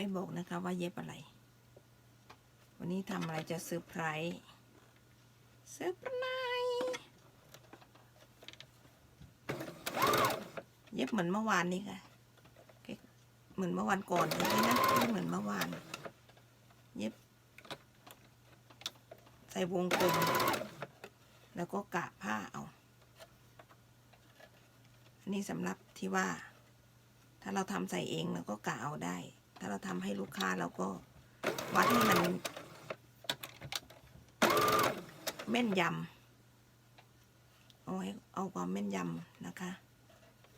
ไม่บอกนะคะว่าเย็บอะไร วันนี้ทำอะไรจะเซอร์ไพรส์เซอร์ไพรส์เย็บเหมือนเมื่อวานนี้ค่ะ เหมือนเมื่อวานก่อนเลยนะไม่เหมือนเมื่อวาน เย็บ ใส่วงกลม แล้วก็กะผ้าเอาอันนี้สำหรับที่ว่า ถ้าเราทำใส่เองเราก็กะเอาได้ ถ้าเราทำให้ลูกค้าเราก็วัดให้มันแม่นยำเอาให้เอาความแม่นยำนะคะ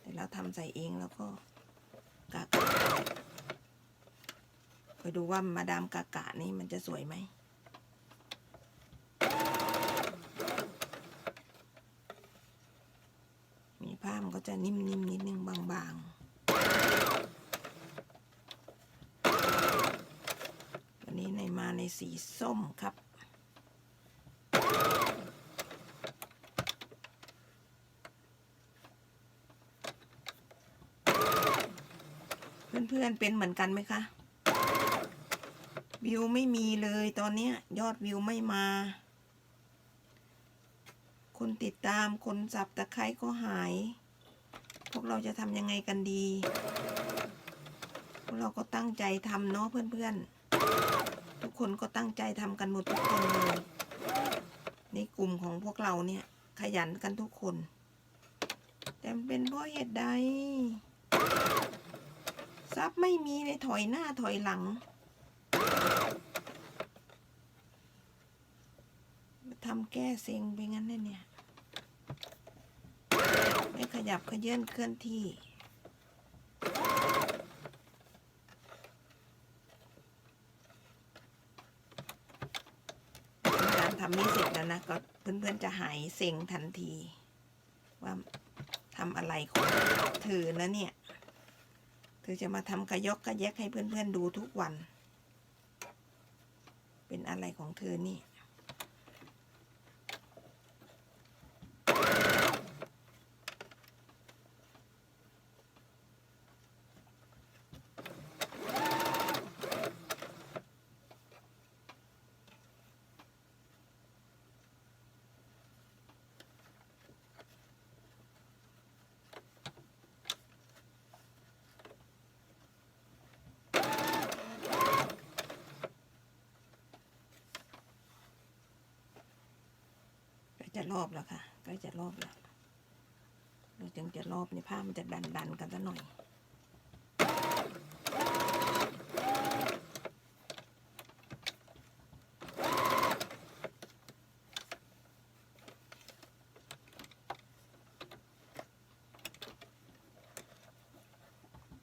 แต่เราทำใส่เองแล้วก็กะกะไปดูว่ามาดามกะกะนี่มันจะสวยไหมมีผ้ามันก็จะนิ่มๆนิดนึงบางๆ วันนี้ในมาใน สีส้มครับเพื่อนๆเป็นเหมือนกันไหมคะ วิวไม่มีเลยตอนนี้ยยอดวิวไม่มา คนติดตามคนสับตะไคร้ก็หาย พวกเราจะทำยังไงกันดี พวกเราก็ตั้งใจทำเนาะเพื่อนๆ ทุกคนก็ตั้งใจทำกันหมดทุกคนเลยในกลุ่มของพวกเราเนี่ย ขยันกันทุกคน แต่มันเป็นเพราะเหตุใดซับไม่มีในถอยหน้าถอยหลังทำแก้เซ็งไปงั้นเนี่ยเนี่ยไม่ขยับขยื่นเคลื่อนที่ การ ทำนี้เสร็จแล้วนะก็เพื่อนๆจะหายเซ็งทันที ว่าทำอะไรของเธอนะเนี่ย เธอจะมาทำกระยกกระแยกให้เพื่อนๆดูทุกวัน เป็นอะไรของเธอนี่ รอบแล้วค่ะใกล้จะรอบแล้ว เราจึงจะรอบในผ้ามันจะดันดันกันซะหน่อย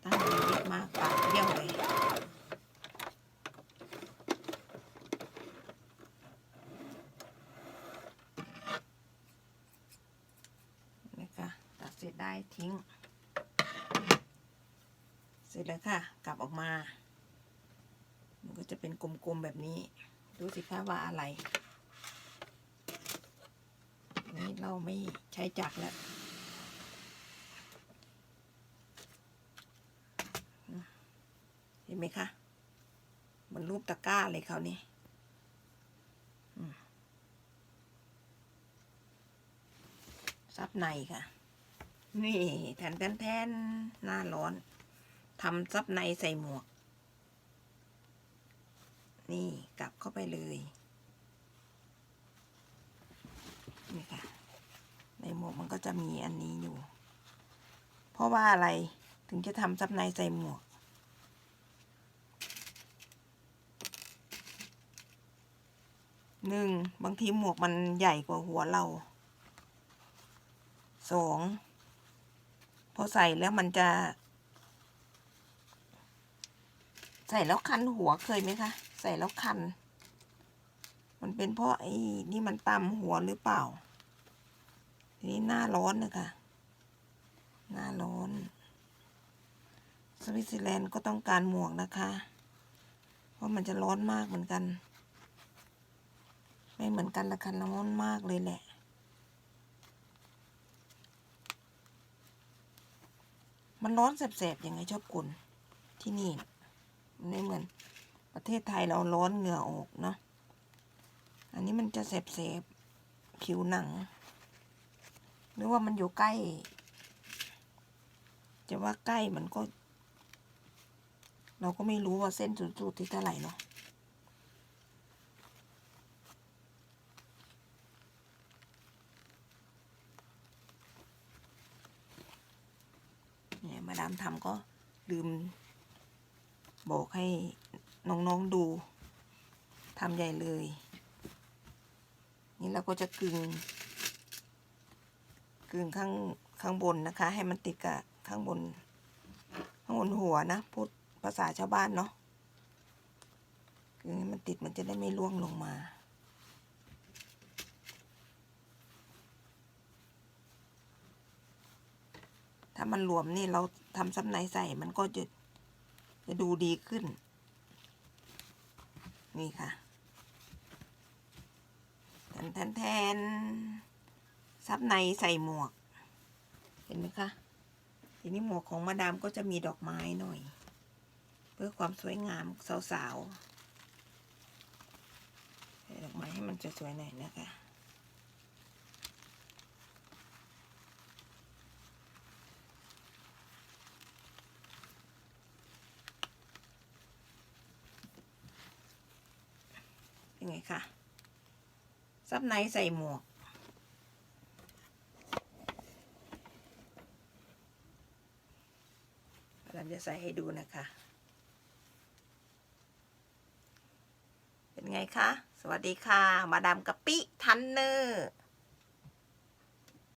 ตั้งใจเยอะมากปากเยี่ยวเลย นะคะตัด เสร็จได้ทิ้ง เสร็จแล้วค่ะ กลับออกมา มันก็จะเป็นกลมๆแบบนี้ ดูสิคะว่าอะไร นี่เราไม่ใช้จักรแล้วเห็นไหมคะมันรูปตะกร้าเลยเขานี่ซับในค่ะ นี่แทนแทนแทนหน้าร้อนทำซับในใส่หมวก นี่กลับเข้าไปเลย นี่ค่ะ ในหมวกมันก็จะมีอันนี้อยู่ เพราะว่าอะไรถึงจะทำซับในใส่หมวก หนึ่ง บางทีหมวกมันใหญ่กว่าหัวเรา สอง อใส่แล้วมันจะ ใส่แล้วคันหัวเคยไหมคะ ใส่แล้วคัน มันเป็นเพราะไอ้นี่มันตำหัวหรือเปล่าทีนี้หน้าร้อนนะคะหน้าร้อน สวิตเซอร์แลนด์ก็ต้องการหมวกนะคะ เพราะมันจะร้อนมากเหมือนกัน ไม่เหมือนกันละคันร้อนมากเลยแหละ มันร้อนแสบๆยังไงชอบกลที่นี่ไม่เหมือนประเทศไทยเราร้อนเหงื่อออกเนาะอันนี้มันจะแสบๆผิวหนัง หรือว่ามันอยู่ใกล้ จะว่าใกล้มันก็ เราก็ไม่รู้ว่าเส้นศูนย์สูตรที่เท่าไหร่เนาะ มาดามทำก็ลืม บอกให้น้องๆดูทำใหญ่เลย นี่เราก็จะกึงกึงข้างข้างบนนะคะ ให้มันติดกับข้างบน ข้างบนหัวนะพูดภาษาชาวบ้านเนาะกึงให้มันติดมันจะได้ไม่ร่วงลงมา ถ้ามันหลวมนี่เราทำซับในใส่มันก็จะจะดูดีขึ้น นี่ค่ะแทนแทนแทนซับในใส่หมวก เห็นไหมคะ ทีนี้หมวกของมาดามก็จะมีดอกไม้หน่อย เพื่อความสวยงามสาวๆใส่ดอกไม้ให้มันสวยๆหน่อยนะคะ ไงคะซับในใส่หมวก เราจะใส่ให้ดูนะคะ เป็นไงคะ สวัสดีค่ะ มาดามกะปิทันเนอร์